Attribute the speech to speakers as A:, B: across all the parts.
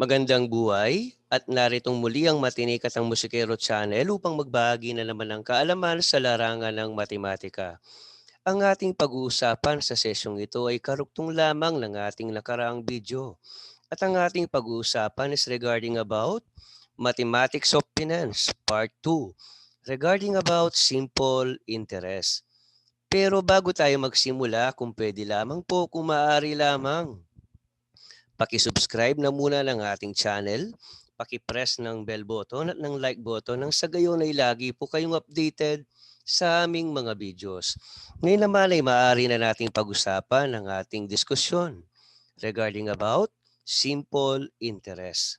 A: Magandang buhay at naritong muli ang Matinik at ang Musikero Channel upang magbahagi na naman ng kaalaman sa larangan ng matematika. Ang ating pag-uusapan sa sesyong ito ay karuktong lamang ng ating nakaraang video. At ang ating pag-uusapan is regarding about Mathematics of Finance Part 2 regarding about simple interest. Pero bago tayo magsimula, kung pwede lamang po, kung maaari lamang, Paki-subscribe na muna ng ating channel, paki-press ng bell button at ng like button nang sa gayon ay lagi po kayong updated sa aming mga videos. Ngayon naman ay maaari na nating pag-usapan ang ating diskusyon regarding about simple interest.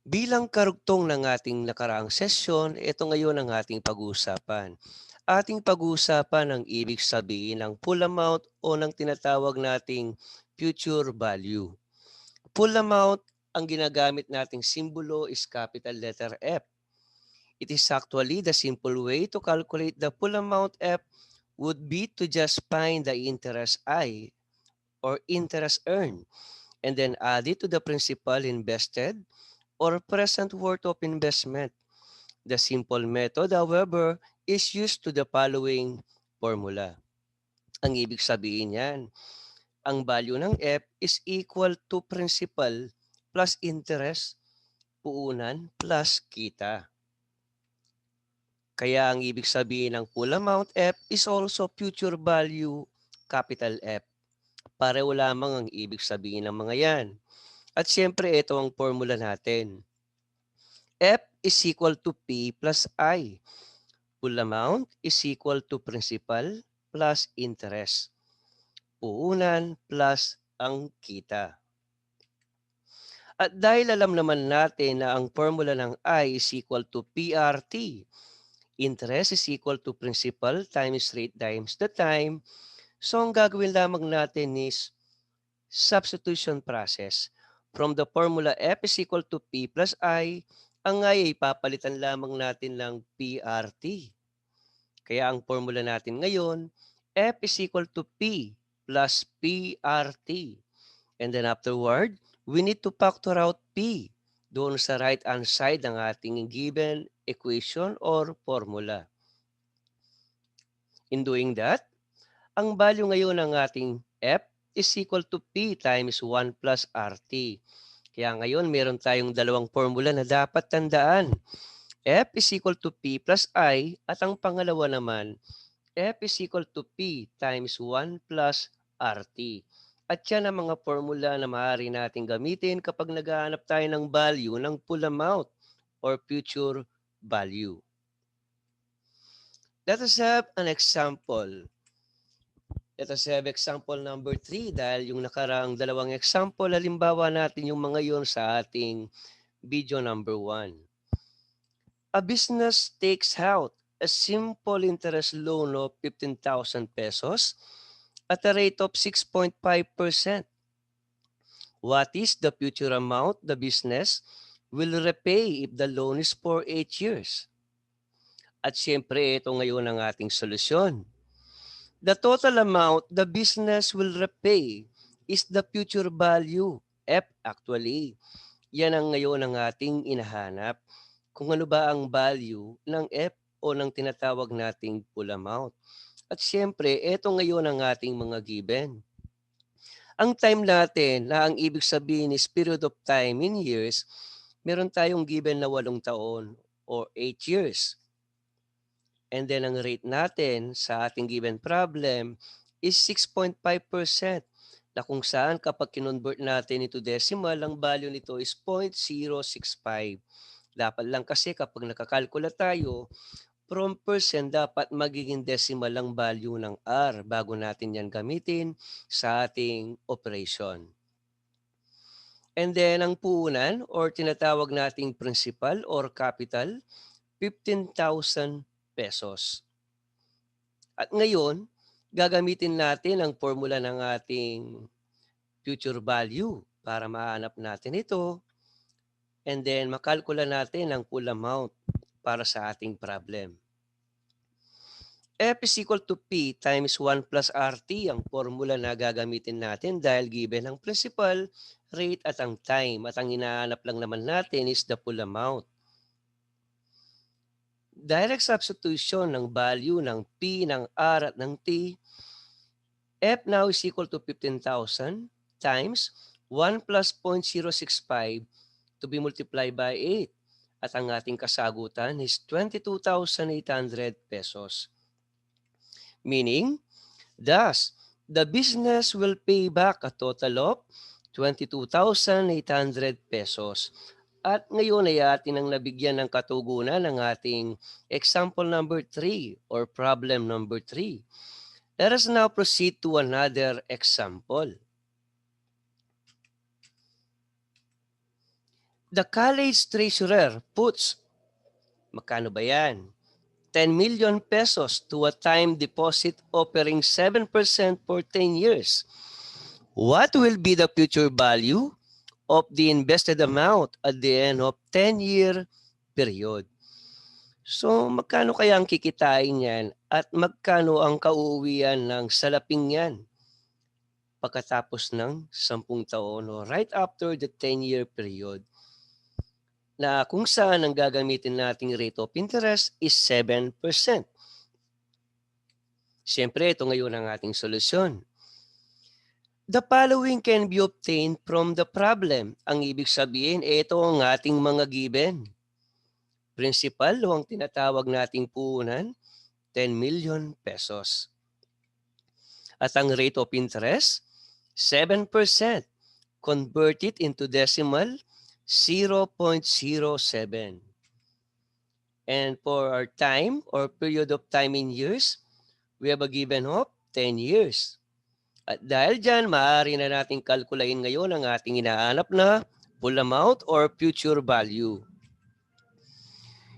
A: Bilang karugtong ng ating nakaraang sesyon, ito ngayon ang ating pag-uusapan. Ating pag-uusapan ang ibig sabihin ng full amount o ng tinatawag nating future value. Full amount, ang ginagamit nating simbolo is capital letter F. It is actually the simple way to calculate the full amount F would be to just find the interest I or interest earned and then add it to the principal invested or present worth of investment. The simple method, however, is used to the following formula. Ang ibig sabihin yan, ang value ng F is equal to principal plus interest, puunan plus kita. Kaya ang ibig sabihin ng full amount F is also future value capital F. Pareho lamang ang ibig sabihin ng mga yan. At siyempre ito ang formula natin. F is equal to P plus I. Full amount is equal to principal plus interest. Puunan plus ang kita. At dahil alam naman natin na ang formula ng I is equal to PRT, interest is equal to principal times rate times the time, so ang gagawin lamang natin is substitution process. From the formula F is equal to P plus I, ang I ay papalitan lamang natin ng PRT. Kaya ang formula natin ngayon, F is equal to P plus PRT. And then afterward, we need to factor out P doon sa right-hand side ng ating given equation or formula. In doing that, ang value ngayon ng ating F is equal to P times 1 plus RT. Kaya ngayon, meron tayong dalawang formula na dapat tandaan. F is equal to P plus I at ang pangalawa naman, F is equal to P times 1 plus RT. At yan ang mga formula na maaari natin gamitin kapag naghahanap tayo ng value ng full amount or future value. Let us have an example. Let us have example number 3 dahil yung nakaraang dalawang example, halimbawa natin yung mga yon sa ating video number 1. A business takes out a simple interest loan of 15,000 pesos at a rate of 6.5%. What is the future amount the business will repay if the loan is for 8 years? At siyempre, ito ngayon ang ating solusyon. The total amount the business will repay is the future value, F actually. Yan ang ngayon ang ating inahanap. Kung ano ba ang value ng F o ng tinatawag nating full amount. At siyempre, ito ngayon ang ating mga given. Ang time natin na ang ibig sabihin is period of time in years, meron tayong given na walong taon or 8 years. And then ang rate natin sa ating given problem is 6.5% na kung saan kapag kinonvert natin into decimal, ang value nito is 0.065. Dapat lang kasi kapag nakakalkula tayo, from percent dapat magiging decimal ang value ng R bago natin yan gamitin sa ating operation. And then ang puunan or tinatawag nating principal or capital, 15,000 pesos. At ngayon, gagamitin natin ang formula ng ating future value para mahanap natin ito. And then makalkula natin ang full amount para sa ating problem. F is equal to P times 1 plus RT ang formula na gagamitin natin dahil given ang principal, rate at ang time. At ang inaanap lang naman natin is the full amount. Direct substitution ng value ng P, ng R at ng T. F now is equal to 15,000 times 1 plus 0.065 to be multiplied by 8. At ang ating kasagutan is 22,800 pesos. Meaning, thus, the business will pay back a total of 22,800 pesos. At ngayon ay atin ang nabigyan ng katugunan ng ating example number 3 or problem number 3. Let us now proceed to another example. The college treasurer puts, magkano ba yan? 10 million pesos to a time deposit offering 7% for 10 years. What will be the future value of the invested amount at the end of 10-year period? So magkano kaya ang kikitain yan at magkano ang kauuwian ng salaping yan pagkatapos ng 10 taon o right after the 10-year period? Na kung saan ang gagamitin nating rate of interest is 7%. Siyempre, ito ngayon ang ating solusyon. The following can be obtained from the problem. Ang ibig sabihin, ito ang ating mga given. Principal o ang tinatawag nating puhunan, 10 million pesos. At ang rate of interest, 7%. Convert it into decimal, 0.07. And for our time or period of time in years, we have a given of 10 years. At dahil dyan, maaari na natin kalkulain ngayon ang ating inaanap na full amount or future value.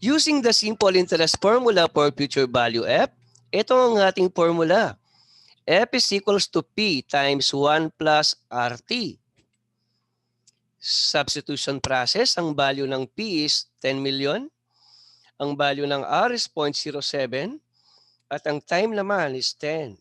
A: Using the simple interest formula for future value F, ito ang ating formula. F is equals to P times 1 plus RT substitution process, ang value ng P is 10 million. Ang value ng R is 0.07. At ang time naman is 10.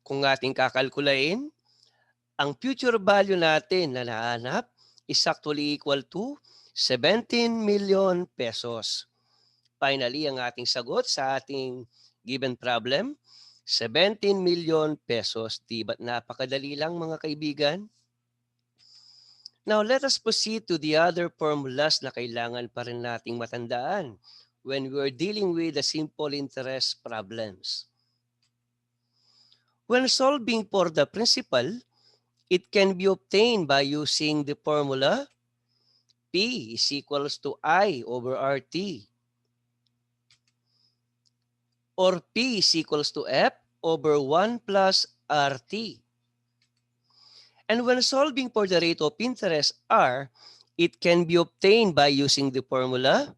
A: Kung ating kakalkulain, ang future value natin na nahanap is actually equal to 17 million pesos. Finally, ang ating sagot sa ating given problem 17 million pesos. Di ba't napakadali lang mga kaibigan? Now, let us proceed to the other formulas na kailangan pa rin nating matandaan when we are dealing with the simple interest problems. When solving for the principal, it can be obtained by using the formula P is equals to I over RT or P is equals to F over 1 plus RT. And when solving for the rate of interest R, it can be obtained by using the formula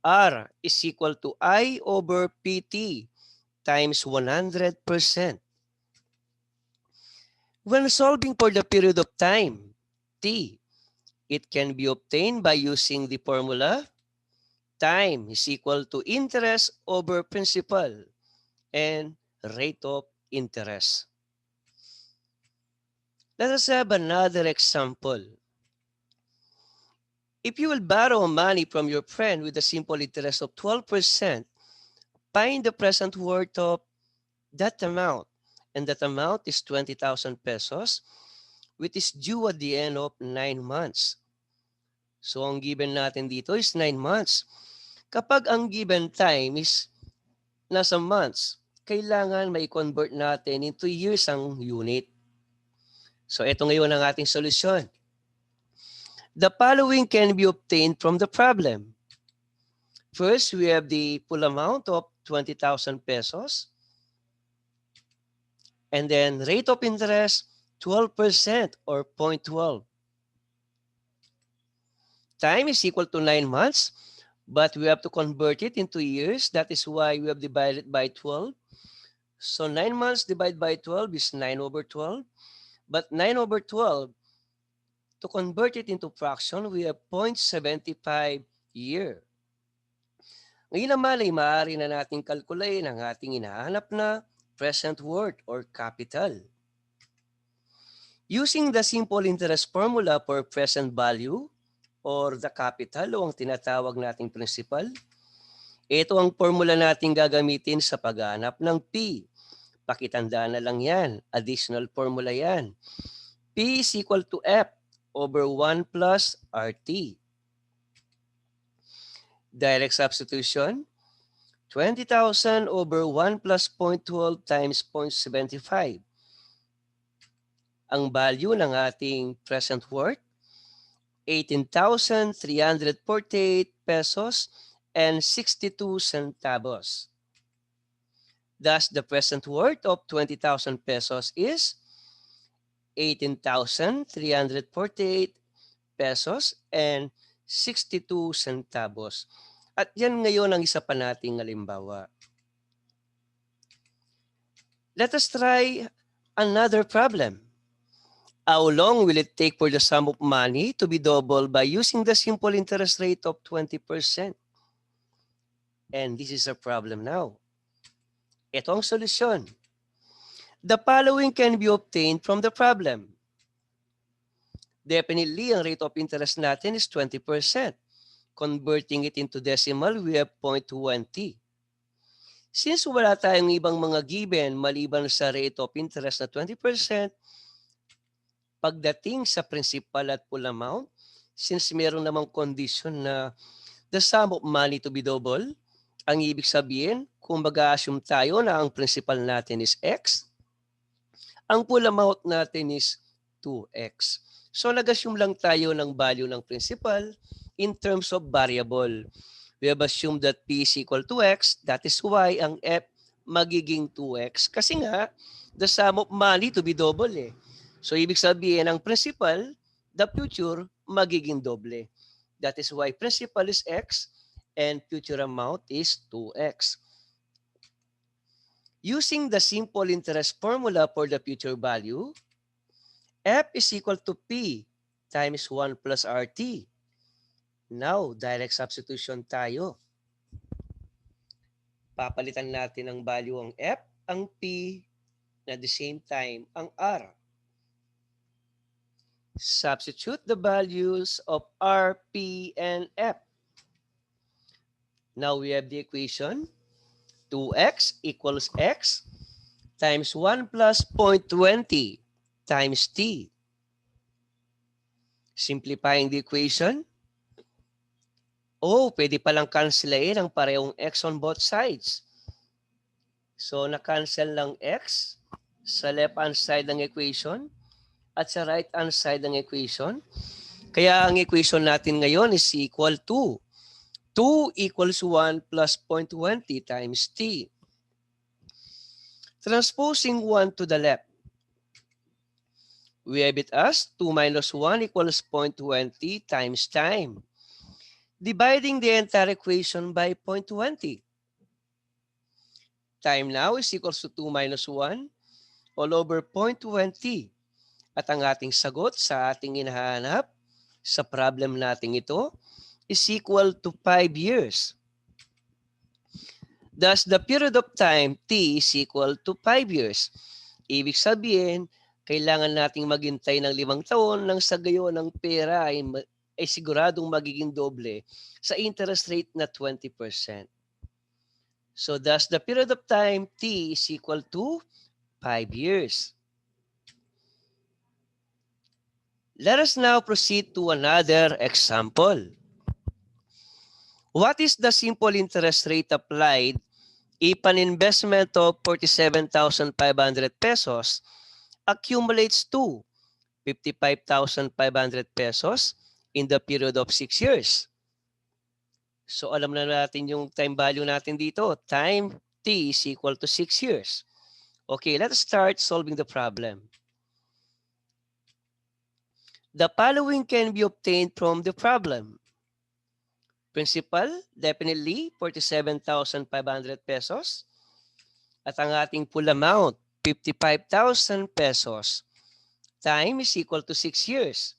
A: R is equal to I over PT times 100%. When solving for the period of time, T, it can be obtained by using the formula time is equal to interest over principal and rate of interest. Let us have another example. If you will borrow money from your friend with a simple interest of 12%, find the present worth of that amount. And that amount is 20,000 pesos, which is due at the end of 9 months. So ang given natin dito is 9 months. Kapag ang given time is nasa months, kailangan may convert natin into years ang unit. So ito ngayon ang ating solusyon. The following can be obtained from the problem. First, we have the full amount of 20,000 pesos. And then rate of interest, 12% or 0.12. Time is equal to 9 months, but we have to convert it into years. That is why we have divided by 12. So 9 months divided by 12 is 9 over 12. But 9 over 12, to convert it into fraction, we have 0.75 year. Ngayon naman ay maaari na nating kalkulayin ang ating hinahanap na present worth or capital. Using the simple interest formula for present value or the capital o ang tinatawag nating principal, ito ang formula natin gagamitin sa paghanap ng P. Pakitandaan na lang yan. Additional formula yan. P is equal to F over 1 plus RT. Direct substitution, 20,000 over 1 plus 0.12 times 0.75. Ang value ng ating present worth, 18,348 pesos and 62 centavos. Thus, the present worth of 20,000 pesos is 18,348 pesos and 62 centavos. At yan ngayon ang isa pa nating halimbawa. Let us try another problem. How long will it take for the sum of money to be doubled by using the simple interest rate of 20%? And this is a problem now. Ito ang solusyon. The following can be obtained from the problem. Definitely, ang rate of interest natin is 20%. Converting it into decimal, we have 0.20. Since wala tayong ibang mga given maliban sa rate of interest na 20%, pagdating sa principal at full amount, since meron namang condition na the sum of money to be double, ang ibig sabihin, kung mag-assume tayo na ang principal natin is X, ang full amount natin is 2X. So nag-assume lang tayo ng value ng principal in terms of variable. We have assumed that P is equal to X, that is why ang F magiging 2X. Kasi nga, the sum of money to be double eh. So ibig sabihin ang principal, the future, magiging doble. That is why principal is X and future amount is 2X. Using the simple interest formula for the future value, F is equal to P times 1 plus RT. Now, direct substitution tayo. Papalitan natin ang value ang F, ang P, na the same time ang R. Substitute the values of R, P, and F. Now we have the equation 2x equals x times 1 plus 0.20 times t. Simplifying the equation. Oh, pwede palang cancelain ang parehong x on both sides. So, na-cancel ng x sa left-hand side ng equation at sa right-hand side ng equation. Kaya ang equation natin ngayon is equal to 2 equals 1 plus 0.20 times t. Transposing 1 to the left. We have it as 2 minus 1 equals 0.20 times time. Dividing the entire equation by 0.20. Time now is equals to 2 minus 1 all over 0.20. At ang ating sagot sa ating hinahanap sa problem nating ito is equal to 5 years. Thus, the period of time T is equal to 5 years. Ibig sabihin, kailangan nating maghintay ng limang taon nang sa gayon ng pera ay, ay siguradong magiging doble sa interest rate na 20%. So thus the period of time T is equal to 5 years. Let us now proceed to another example. What is the simple interest rate applied if an investment of 47,500 pesos accumulates to 55,500 pesos in the period of 6 years? So alam na natin yung time value natin dito. Time t is equal to 6 years. Okay, let's start solving the problem. The following can be obtained from the problem. Principal, definitely 47,500 pesos. At ang ating full amount, 55,000 pesos. Time is equal to 6 years.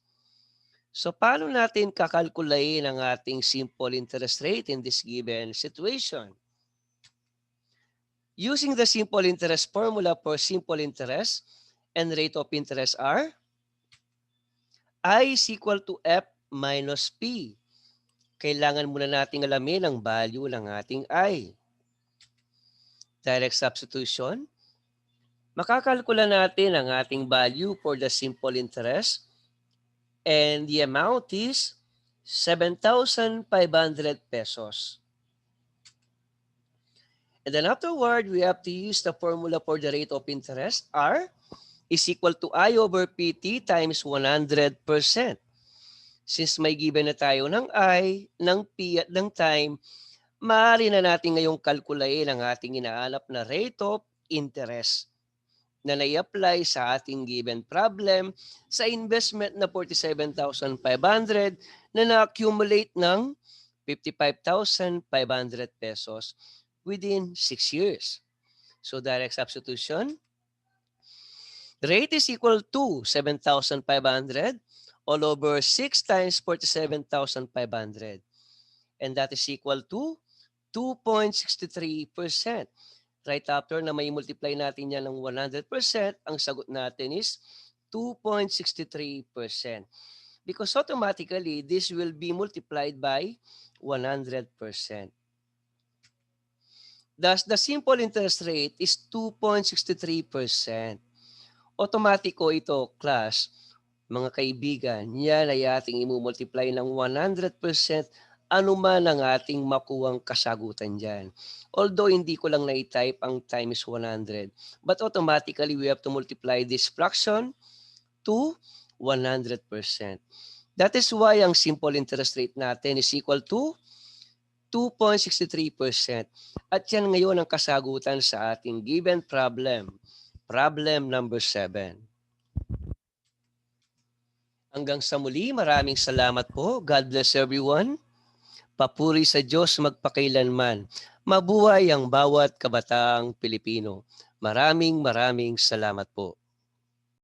A: So paano natin kakalkulayin ang ating simple interest rate in this given situation? Using the simple interest formula for simple interest and rate of interest are I is equal to F minus P. Kailangan muna nating alamin ang value ng ating I. Direct substitution. Makakalkula natin ang ating value for the simple interest and the amount is 7,500 pesos. And then afterward, we have to use the formula for the rate of interest, R, is equal to I over PT times 100%. Since may given na tayo ng I, ng P at ng time, maaari na natin ngayong kalkulayin ang ating inaanap na rate of interest na nai-apply sa ating given problem sa investment na 47,500 na na-accumulate ng 55,500 pesos within 6 years. So direct substitution, rate is equal to 7,500 all over 6 times 47,500. And that is equal to 2.63%. Right after na may multiply natin yan ng 100%, ang sagot natin is 2.63%. Because automatically, this will be multiplied by 100%. Thus, the simple interest rate is 2.63%. Automatiko ito, class, mga kaibigan, yan ay ating imumultiply ng 100% anuman ang ating makuwang kasagutan dyan. Although hindi ko lang na-type ang times 100, but automatically we have to multiply this fraction to 100%. That is why ang simple interest rate natin is equal to 2.63%. At yan ngayon ang kasagutan sa ating given problem. Problem number 7. Hanggang sa muli, maraming salamat po. God bless everyone. Papuri sa Diyos magpakailanman. Mabuhay ang bawat kabataang Pilipino. Maraming maraming salamat po.